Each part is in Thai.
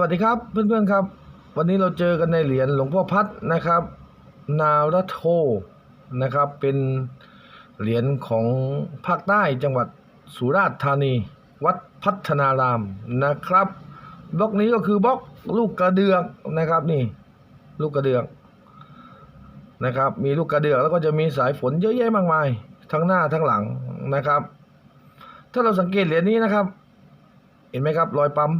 วัสดีครับเพื่อนๆครับ วันนี้เราเจอกันในเหรียญหลวงพ่อพัดนะครับ นารโทนะครับเป็นเหรียญของภาคใต้จังหวัดสุราษฎร์ธานี วัดพัฒนารามนะครับบล็อกนี้ก็คือบล็อกลูกกระเดือกนะครับนี่ลูกกระเดือกนะครับมีลูกกระเดือกแล้วก็จะมีสายฝนเยอะแยะมากมาย ทั้งหน้าทั้งหลังนะครับ ถ้าเราสังเกตเหรียญนี้นะครับ เห็นไหมครับรอยปั๊ม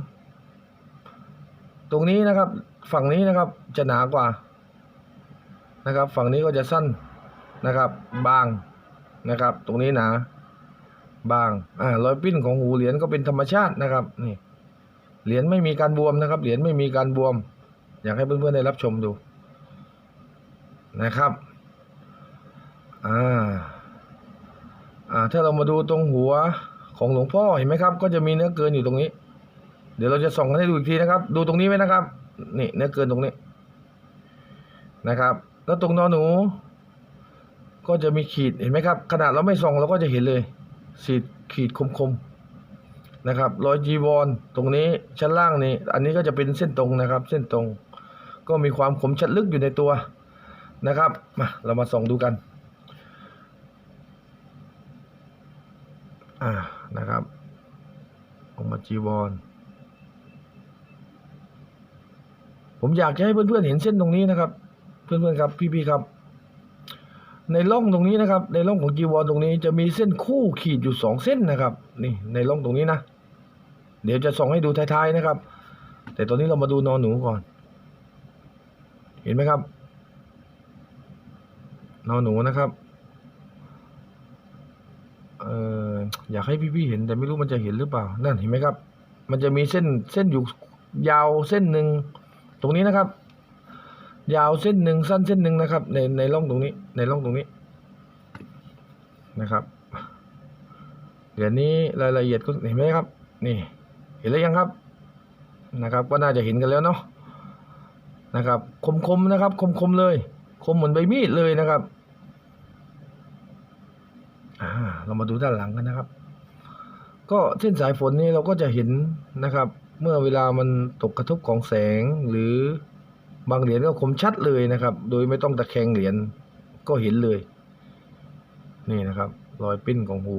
ตรงนี้นะครับ ฝั่งนี้นะครับจะหนากว่านะครับ ฝั่งนี้ก็จะสั้นนะครับ บางนะครับ ตรงนี้หนา บางอ่ารอยปิ้นของหูเหรียญก็เป็นธรรมชาตินะครับนี่เหรียญไม่มีการบวมนะครับ เหรียญไม่มีการบวม อยากให้เพื่อนๆได้รับชมดูนะครับอ่าอ่าถ้าเรามาดูตรงหัวของหลวงพ่อเห็นไหมครับ ก็จะมีเนื้อเกินอยู่ตรงนี้ เดี๋ยวเราจะส่องกันให้ดูอีกทีนะครับ ดูตรงนี้ไว้นะครับ นี่เนื้อเกินตรงนี้นะครับ แล้วตรงนอหนู ก็จะมีขีดเห็นไหมครับขนาดเราไม่ส่องเราก็จะเห็นเลยสีดขีดคมๆนะครับรอยจีวรตรงนี้ชั้นล่างนี้อันนี้ก็จะเป็นเส้นตรงนะครับ เส้นตรง ก็มีความคมชัดลึกอยู่ในตัวนะครับมาเรามาส่องดูกันอ่านะครับออกมาจีวร ผมอยากจะให้เพื่อนๆเห็นเส้นตรงนี้นะครับ เพื่อนๆครับ พี่ๆครับ ในร่องตรงนี้นะครับ ในร่องของจีวรตรงนี้จะมีเส้นคู่ขีดอยู่สองเส้นนะครับ นี่ในร่องตรงนี้นะ เดี๋ยวจะส่องให้ดูท้ายๆนะครับ แต่ตอนนี้เรามาดูนอนหนูก่อน เห็นไหมครับ นอนหนูนะครับเอ่ออยากให้พี่ๆเห็นแต่ไม่รู้มันจะเห็นหรือเปล่า นั่นเห็นไหมครับ มันจะมีเส้นเส้นอยู่ยาวเส้นหนึ่ง ตรงนี้นะครับ ยาวเส้นหนึ่งสั้นเส้นหนึ่งนะครับ ในในร่องตรงนี้ ในร่องตรงนี้นะครับเหรียญนี้รายละเอียดก็เห็นไหมครับ นี่ เห็นแล้วยังครับนะครับ ก็น่าจะเห็นกันแล้วเนาะนะครับ คมคมๆนะครับคมคมๆเลย คมเหมือนใบมีดเลยนะครับอ่าเรามาดูด้านหลังกันนะครับ ก็เส้นสายฝนนี้เราก็จะเห็นนะครับ เมื่อเวลามันตกกระทบของแสงหรือบางเหรียญก็คมชัดเลยนะครับ โดยไม่ต้องตะแคงเหรียญก็เห็นเลย นี่นะครับ รอยปิ้นของหู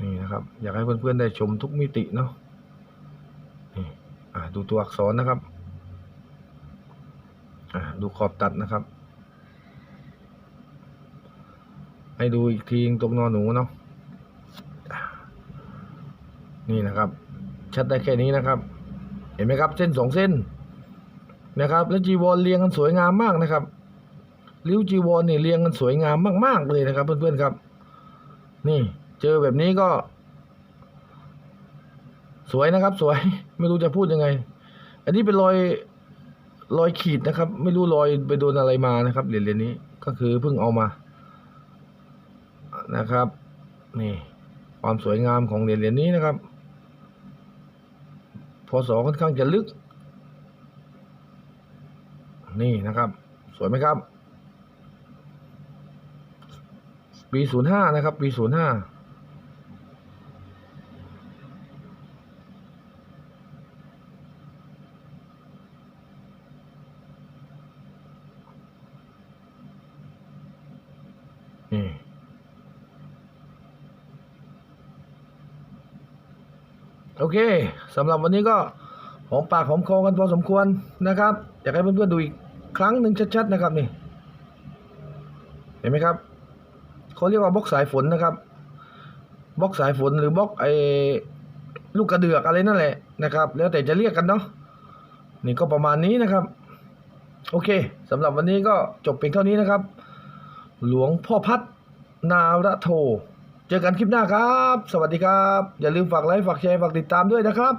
นี่นะครับ อยากให้เพื่อนๆได้ชมทุกมิติเนาะนี่อ่าดูตัวอักษรนะครับอ่าดูขอบตัดนะครับ ให้ดูอีกทีตรงนอนหนูเนาะ นี่นะครับ ชัดได้แค่นี้นะครับ เห็นไหมครับ เส้นสองเส้นนะครับ แล้วจีวรเรียงกันสวยงามมากนะครับริ้วจีวรนี่เรียงกันสวยงามมาก ๆ เลยนะครับ เพื่อนๆครับ นี่ เจอแบบนี้ก็ สวยนะครับ สวยไม่รู้จะพูดยังไง อันนี้เป็นรอยรอยขีดนะครับ ไม่รู้รอยไปโดนอะไรมานะครับเหรียญเหรียญนี้ก็คือเพิ่งเอามานะครับ นี่ ความสวยงามของเหรียญเหรียญนี้นะครับ พศค่อนข้างจะลึก นี่นะครับ สวยไหมครับ ปีศูนย์ห้านะครับ ปีศูนย์ห้านี่ โอเคสำหรับวันนี้ก็หอมปากหอมคอกันพอสมควรนะครับ อยากให้เพื่อนๆดูอีกครั้งหนึ่งชัดๆนะครับนี่เห็นไหมครับเขาเรียกว่าบล็อกสายฝนนะครับบล็อกสายฝนหรือบล็อกไอ้ลูกกระเดือกอะไรนั่นแหละนะครับ แล้วแต่จะเรียกกันเนาะนี่ก็ประมาณนี้นะครับ โอเคสำหรับวันนี้ก็จบเพียงเท่านี้นะครับ หลวงพ่อพัดนารโท เจอกันคลิปหน้าครับ สวัสดีครับ อย่าลืมฝากไลค์ ฝากแชร์ ฝากติดตามด้วยนะครับ